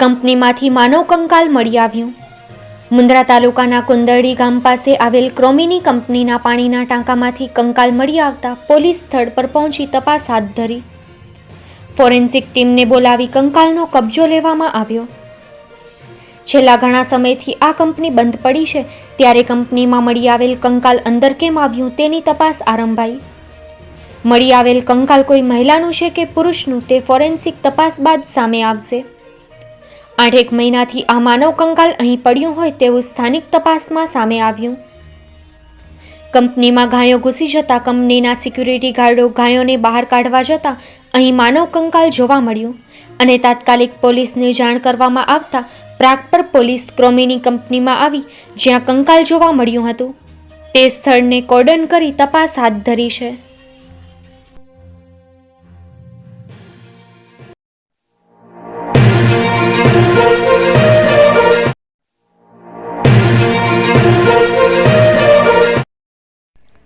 કંપનીમાંથી માનવ કંકાલ મળી આવ્યું. મુન્દ્રા તાલુકાના કુંદરડી ગામ પાસે આવેલ ક્રોમિની કંપનીના પાણીના ટાંકામાંથી કંકાલ મળી આવતા પોલીસ સ્થળ પર પહોંચી તપાસ હાથ ધરી. ફોરેન્સિક ટીમને બોલાવી કંકાલનો કબજો લેવામાં આવ્યો. છેલ્લા ઘણા સમયથી આ કંપની બંધ પડી છે, ત્યારે કંપનીમાં મળી આવેલ કંકાલ અંદર કેમ આવ્યું તેની તપાસ આરંભાઈ. મળી આવેલ કંકાલ કોઈ મહિલાનું છે કે પુરુષનું તે ફોરેન્સિક તપાસ બાદ સામે આવશે. આઠેક મહિનાથી આ માનવ કંકાલ અહીં પડ્યું હોય તેવું સ્થાનિક તપાસમાં સામે આવ્યું. કંપનીમાં ગાયો ઘૂસી જતા કંપનીના સિક્યુરિટી ગાર્ડો ગાયોને બહાર કાઢવા જતા અહીં માનવ કંકાલ જોવા મળ્યું અને તાત્કાલિક પોલીસને જાણ કરવામાં આવતા પ્રાગપર પોલીસ ક્રોમીની કંપનીમાં આવી જ્યાં કંકાલ જોવા મળ્યું હતું. તે સ્થળને કોર્ડન કરી તપાસ હાથ ધરી છે.